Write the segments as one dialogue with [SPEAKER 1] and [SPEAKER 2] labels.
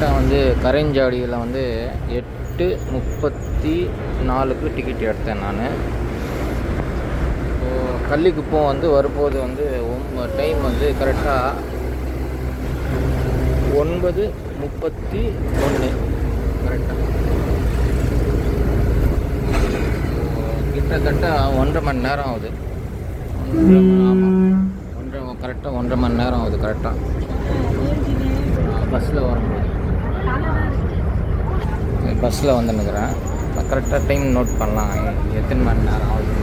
[SPEAKER 1] கரெக்டாக வந்து கரைஞ்சாடியில் வந்து எட்டு முப்பத்தி நாலுக்கு டிக்கெட் எடுத்தேன் நான். கள்ளிக்குப்பம் வந்து வரும்போது வந்து டைம் வந்து கரெக்டாக ஒன்பது முப்பத்தி ஒன்று. கரெக்டாக கிட்டத்தட்ட ஒன்றரை மணி நேரம் ஆகுது. ஒன்றரை கரெக்டாக ஒன்றரை மணி நேரம் ஆகுது கரெக்டாக பஸ்ஸில் வரும்போது. பஸ்ஸில் வந்துன்னுக்குறேன் கரெக்டாக டைம் நோட் பண்ணலாம். எத்தனை மணி நேரம் ஆகுது?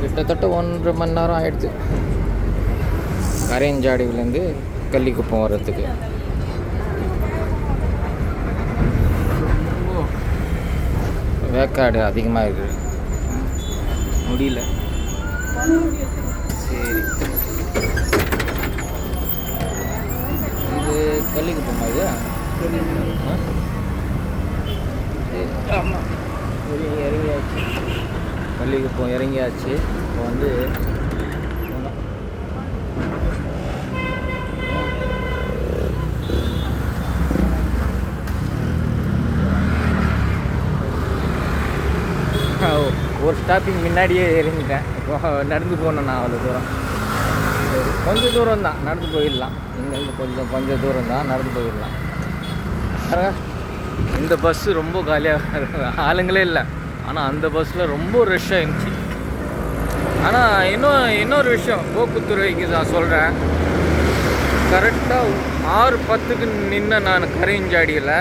[SPEAKER 1] கிட்டத்தட்ட ஒன்றரை மணி நேரம் ஆயிடுச்சு. கரையஞ்சாடிவிலேருந்து கள்ளிக்குப்பம் வர்றதுக்கு. வேக்காடு அதிகமாக இருக்குது முடியல. சரி. இது கள்ளிக்குப்பமா இது? ஆமாம் இறங்கி இறங்கியாச்சு. கள்ளிக்குப்பம் இறங்கியாச்சு இப்போ வந்து ஒரு ஸ்டாப்பிங் முன்னாடியே இறங்கிட்டேன். இப்போ நடந்து போனேன் நான் அவ்வளோ தூரம். கொஞ்சம் தூரம் தான் நடந்து போயிடலாம். இங்கேருந்து கொஞ்சம் கொஞ்சம் தூரம் தான் நடந்து போயிடலாம். இந்த பஸ்ஸு ரொம்ப காலியாக ஆளுங்களே இல்லை. ஆனால் அந்த பஸ்ஸில் ரொம்ப ரஷ்ஷாக இருந்துச்சு ஆனால் இன்னும் இன்னொரு விஷயம். போக்குத்துறைக்கு நான் சொல்கிறேன் கரெக்டாக ஆறு பத்துக்கு நின்று நான் கரையஞ்சாடியில்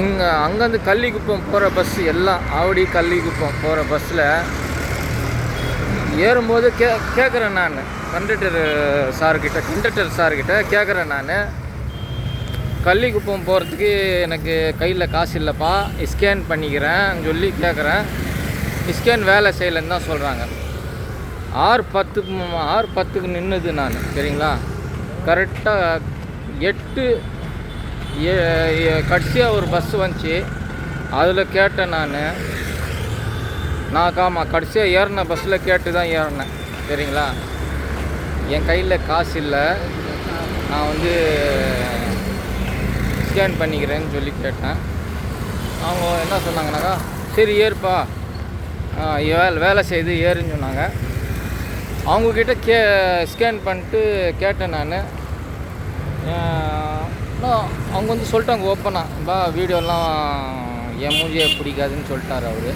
[SPEAKER 1] இங்கே அங்கேருந்து கள்ளிக்குப்பம் போகிற பஸ் எல்லாம் ஆவடி கள்ளிக்குப்பம் போகிற பஸ்ஸில் ஏறும்போது கே கேட்குறேன் நான். கண்டக்டர் சார்கிட்ட கண்டக்டர் சார்கிட்ட கேட்குறேன் நான். கள்ளிக்குப்பம் போகிறதுக்கு எனக்கு கையில் காசு இல்லைப்பா. ஸ்கேன் பண்ணிக்கிறேன் சொல்லி கேட்குறேன் ஸ்கேன் வேலை செய்யலைன்னு தான் சொல்கிறாங்க ஆறு பத்துக்கு ஆறு பத்துக்கு நின்றுது நான் சரிங்களா? கரெக்டாக எட்டு கடைசியாக ஒரு பஸ் வந்துச்சு. அதில் கேட்டேன் நான். நான் காமா கடைசியாக ஏறின பஸ்ஸில் கேட்டு தான் ஏறினேன் சரிங்களா? என் கையில் காசு இல்லை. நான் வந்து ஸ்கேன் பண்ணிக்கிறேன்னு சொல்லி கேட்டேன். அவங்க என்ன சொன்னாங்கனாக்கா சரி ஏறுப்பா. வேலை வேலை செய்து ஏறுன்னு சொன்னாங்க. அவங்கக்கிட்ட கே ஸ்கேன் பண்ணிட்டு கேட்டேன் நான். அவங்க வந்து சொல்லிட்டாங்க ஓப்பனாக பா வீடியோலாம் என் மூஞ்சியை பிடிக்காதுன்னு சொல்லிட்டாரு அவர்.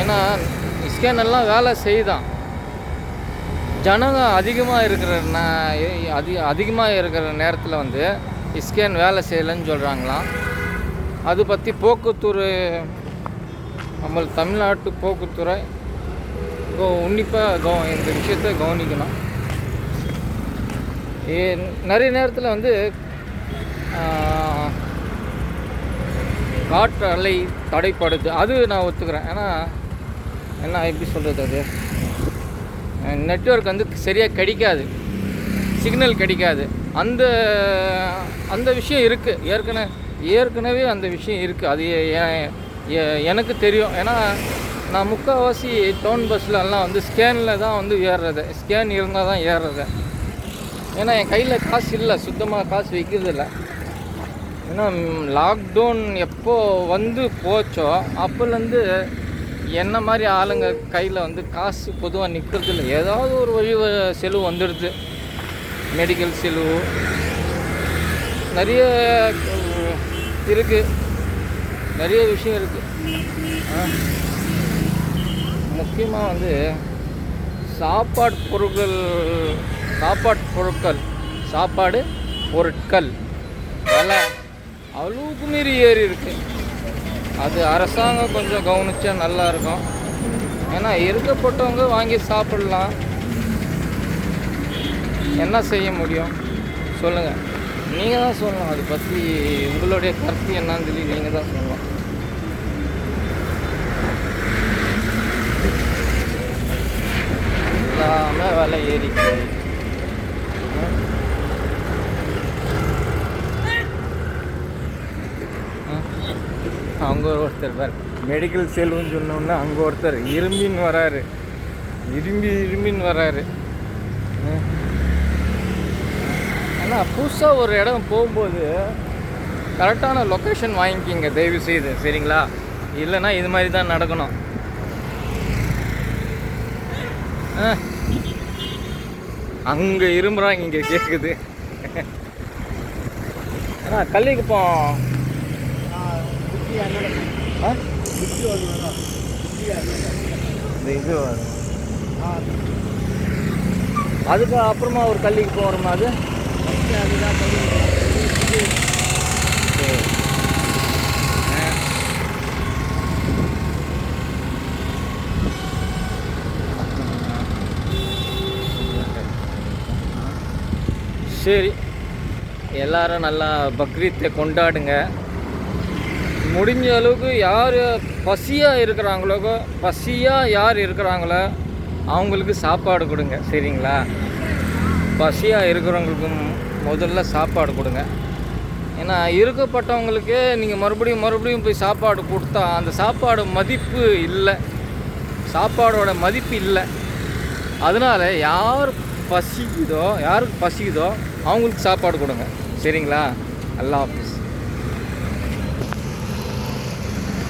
[SPEAKER 1] ஏன்னா ஸ்கேன் எல்லாம் வேலை செய்தான். ஜனங்க அதிகமாக இருக்கிற ந- அதி அதிகமாக இருக்கிற நேரத்தில் வந்து ஸ்கேன் வேலை செய்யலைன்னு சொல்கிறாங்களாம் அது பற்றி போக்குத்துறை நம்ம தமிழ்நாட்டு போக்குத்துறை உன்னிப்பாக கவ இந்த விஷயத்தை கவனிக்கணும். ஏ- நிறைய நேரத்தில் வந்து காற்று அலை தடைப்படுது. அது நான் ஒத்துக்கிறேன். ஏன்னா என்ன எப்படி சொல்கிறது அது? நெட்வொர்க் வந்து சரியாக கிடைக்காது. சிக்னல் கிடைக்காது. அந்த அந்த விஷயம் இருக்குது ஏற்கனவே ஏற்கனவே அந்த விஷயம் இருக்குது அது எனக்கு தெரியும். ஏன்னா நான் முக்கால்வாசி டவுன் பஸ்லலாம் வந்து ஸ்கேனில் தான் வந்து ஏறுறது ஸ்கேன் இருந்தால் தான் ஏறுறது ஏன்னா என் கையில் காசு இல்லை. சுத்தமாக காசு வைக்கிறது இல்லை. ஏன்னா லாக்டவுன் எப்போ வந்து போச்சோ அப்போலேருந்து என்ன மாதிரி ஆளுங்க கையில் வந்து காசு பொதுவாக நிற்கிறது இல்லை ஏதாவது ஒரு வழி வ- செலவு வந்துடுது. மெடிக்கல் செலவு நிறைய இருக்குது நிறைய விஷயம் இருக்குது முக்கியமாக வந்து சாப்பாடு பொருட்கள் சாப்பாடு பொருட்கள் சாப்பாடு பொருட்கள் விலை அளவுக்கு மீறி ஏறி இருக்கு. அது அரசாங்கம் கொஞ்சம் கவனிச்சா நல்லா இருக்கும். ஏன்னா இருக்கப்பட்டவங்க வாங்கி சாப்பிடலாம். என்ன செய்ய முடியும்? சொல்லுங்கள் நீங்கள் தான் சொல்லணும். அதை பற்றி உங்களுடைய கருத்து என்னன்னு சொல்லி நீங்கள் தான் சொல்லலாம் எல்லாமே விலை ஏறிச்சு அங்கே ஒருத்தர் பார். மெடிக்கல் செல்வன்னு சொன்னோன்னா அங்கே ஒருத்தர். இரும்பின்னு வராரு. இரும்பி இரும்பின்னு வராரு. ஆனால் புதுசாக ஒரு இடம் போகும்போது கரெக்டான லொக்கேஷன் வாங்கிக்கிங்க தயவு செய்து சரிங்களா? இல்லைன்னா இது மாதிரி தான் நடக்கணும். அங்கே இரும்புறாங்க இங்கே கேட்குது அண்ணா கள்ளிக்குப்பம் ஆ? இந்த இது அதுக்கு அப்புறமா ஒரு கள்ளிக்கு போகிறோமா அது? சரி. ஆ. சரி எல்லாரும் நல்லா பக்ரீத்தை கொண்டாடுங்க முடிஞ்ச அளவுக்கு யார் பசியாக இருக்கிறாங்களோ பசியாக யார் இருக்கிறாங்களோ அவங்களுக்கு சாப்பாடு கொடுங்க சரிங்களா பசியாக இருக்கிறவங்களுக்கும் முதல்ல சாப்பாடு கொடுங்க. ஏன்னா இருக்கப்பட்டவங்களுக்கு நீங்கள் மறுபடியும் மறுபடியும் போய் சாப்பாடு கொடுத்தா அந்த சாப்பாடு மதிப்பு இல்லை. சாப்பாடோட மதிப்பு இல்லை. அதனால் யார் பசிக்குதோ யாருக்கு பசிக்குதோ அவங்களுக்கு சாப்பாடு கொடுங்க. சரிங்களா? அல்லா ஆஃபீஸ்